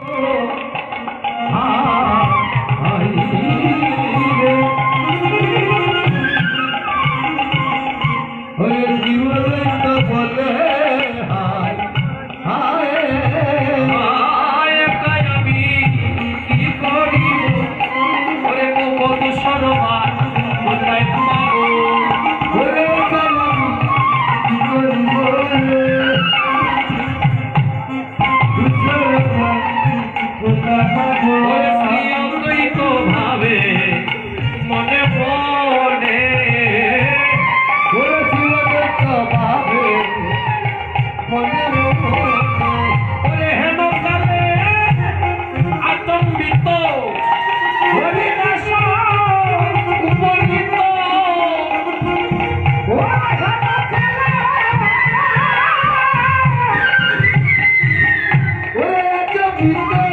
Hi Thank you.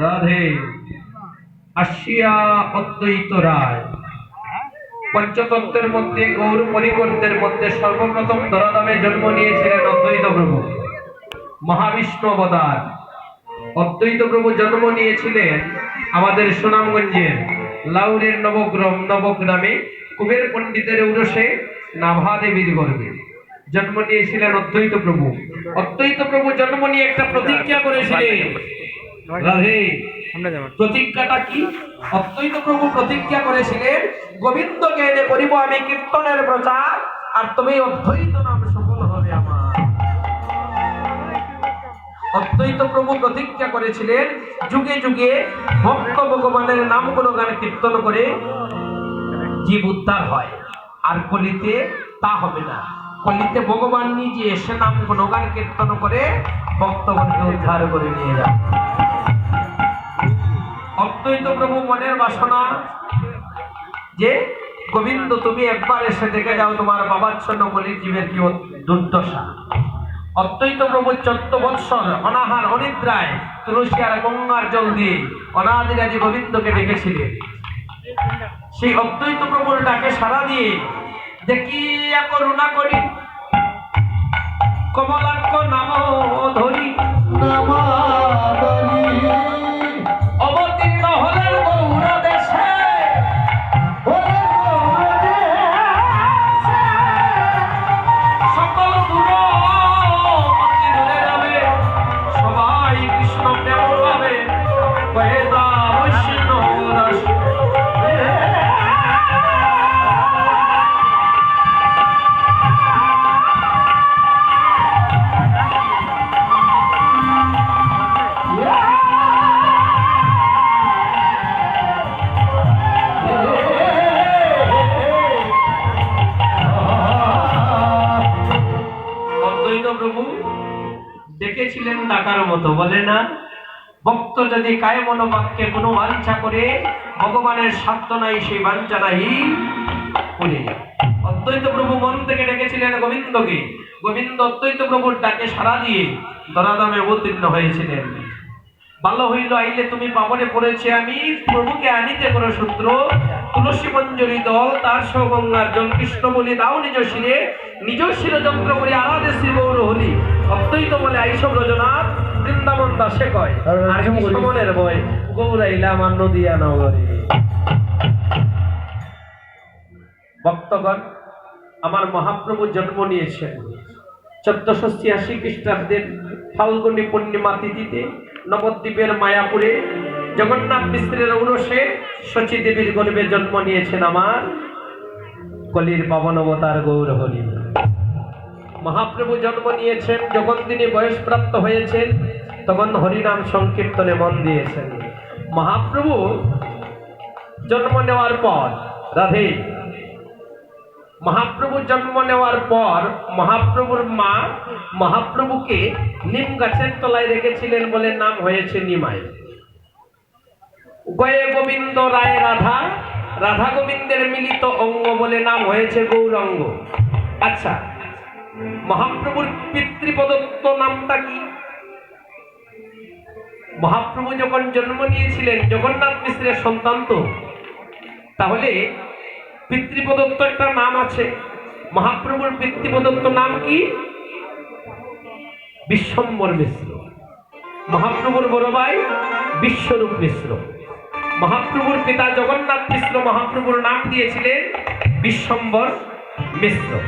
Radhe, আসিয়া অদ্বৈত রায়। পঞ্চতত্ত্বের মধ্যে, গৌর পরিকর্তের মধ্যে সর্বপ্রথম ধরাধামে জন্ম নিয়েছিলেন অদ্বৈত প্রভু। মহাবিষ্ণু অবতার। অদ্বৈত প্রভু জন্ম নিয়েছিলেন আমাদের সুনামগঞ্জের লাউরের নবগ্রাম নবগ্রামে, কুবের পণ্ডিতের উরসে নাভা দেবীর গর্ভে। জন্ম নিয়েছিলেন অদ্বৈত প্রভু। অদ্বৈত প্রভু জন্ম নিয়ে একটা প্রতিজ্ঞা করেছিলেন। রাধে, প্রতিজ্ঞাটা কি? অদ্বৈত প্রভু প্রতিজ্ঞা করেছিলেন গোবিন্দকে এনে করিব আমি কীর্তনের প্রচার, আর তুমি অদ্বৈত নাম সফল হবে আমার। অদ্বৈত প্রভু প্রতিজ্ঞা করেছিলেন, যুগে যুগে ভক্ত ভগবানের নাম গুণগান কীর্তন করে জীব উদ্ধার হয়। আর কলিতে তা হবে না। কলিতে ভগবান নিজে এসে নাম গুণগান কীর্তন করে ভক্তগণকে উদ্ধার করে নিয়ে যান। অদ্বৈত প্রভু মনের বাসনা যে, গোবিন্দ, তুমি একবার এসে দেখে যাও তোমার বাবাচ্ছন্ন বলি জীবের কি দুর্দশা। অদ্বৈত প্রভু চোদ্দ বৎসর অনাহার অনিদ্রায় তুলসী আর গঙ্গার জল দিয়ে অনাদিরাজি গোবিন্দকে ডেকেছিলেন। সেই অদ্বৈত প্রভুর ডাকে সারা দিয়ে দেখিয়া করুণা করি? কমলাক্ষ নাম ধরি। অবতীর্ণ ডাকার মতো বলে না। ভক্ত যদি কায় মনোবাক্যে কোনো বাঞ্ছা করে, ভগবানের সাধ্য নাই, সেই বাঞ্ছা নাই অদ্বৈত প্রভু মন থেকে ডেকেছিলেন গোবিন্দকে। গোবিন্দ অদ্বৈত প্রভুর ডাকে সাড়া দিয়ে দরাদামে অবতীর্ণ হয়েছিলেন। ভালো হইল, আইলে তুমি পাবনে পড়েছে আমি, প্রভুকে আনিতে করো সূত্র তুলসী মঞ্জরি দল, তার সগঙ্গার জল, কৃষ্ণ বলি দাও নিজ শিরে। নিজ শির যন্ত্র করে আরাধে শ্রী গৌর হলি অদ্বৈত বলে আইসব রজনাথ বৃন্দাবন দাসে কয়। আর সমনের বয় গৌরাইলা আমার নদিয়া নগরে। ভক্তগণ আমার মহাপ্রভু জন্ম নিয়েছেন। চোদ্দশো ছিয়াশি খ্রিস্টাব্দের ফাল্গুনী পূর্ণিমা তিথিতে নবদ্বীপের মায়াপুরে জগন্নাথ মিশ্রের ঔরসে শচী দেবীর গর্ভে জন্ম নিয়েছেন আমার কলির পাবন অবতার গৌর হরি মহাপ্রভু জন্ম নিয়েছেন, যখন তিনি বয়সপ্রাপ্ত হয়েছেন, তখন হরিনাম সংকীর্তনে মন দিয়েছেন। মহাপ্রভু জন্ম নেওয়ার পর, রাধে, মহাপ্রভু জন্ম নেওয়ার পর মহাপ্রভুর মা মহাপ্রভুকে নিম গাছের তলায় রেখেছিলেন বলে নাম হয়েছে নিমাই। গয়ে গোবিন্দ রায় রাধা রাধা গোবিন্দের মিলিত অঙ্গ বলে নাম হয়েছে গৌরাঙ্গ। আচ্ছা মহাপ্রভুর পিতৃপ্রদত্ত নামটা কি? মহাপ্রভু যখন জন্ম নিয়েছিলেন, জগন্নাথ মিশ্রের সন্তান তো। তাহলে পিতৃপ্রদত্ত একটা নাম আছে। মহাপ্রভুর পিতৃপ্রদত্ত নাম কি? বিশ্বম্বর মিশ্র। মহাপ্রভুর বড় ভাই বিশ্বরূপ মিশ্র। মহাপ্রভুর পিতা জগন্নাথ মিশ্র মহাপ্রভুর নাম দিয়েছিলেন বিশ্বম্বর মিশ্র।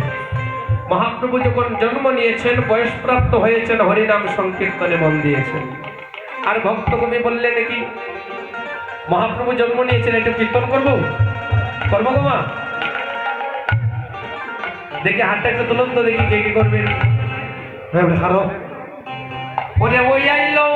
মহাপ্রভু যখন জন্ম নিয়েছেন বয়সপ্রাপ্ত হয়েছেন হরিনাম সংকীর্তনে মন দিয়েছেন। আর ভক্ত কবি বললেন কি মহাপ্রভু জন্ম নিয়েছেন একটু কীর্তন করব? করব গোমা দেখি হাতটা একটু তুলন্ত দেখি কে কে করবেন হ্যাঁ হারো। ওরে ওই আইলো।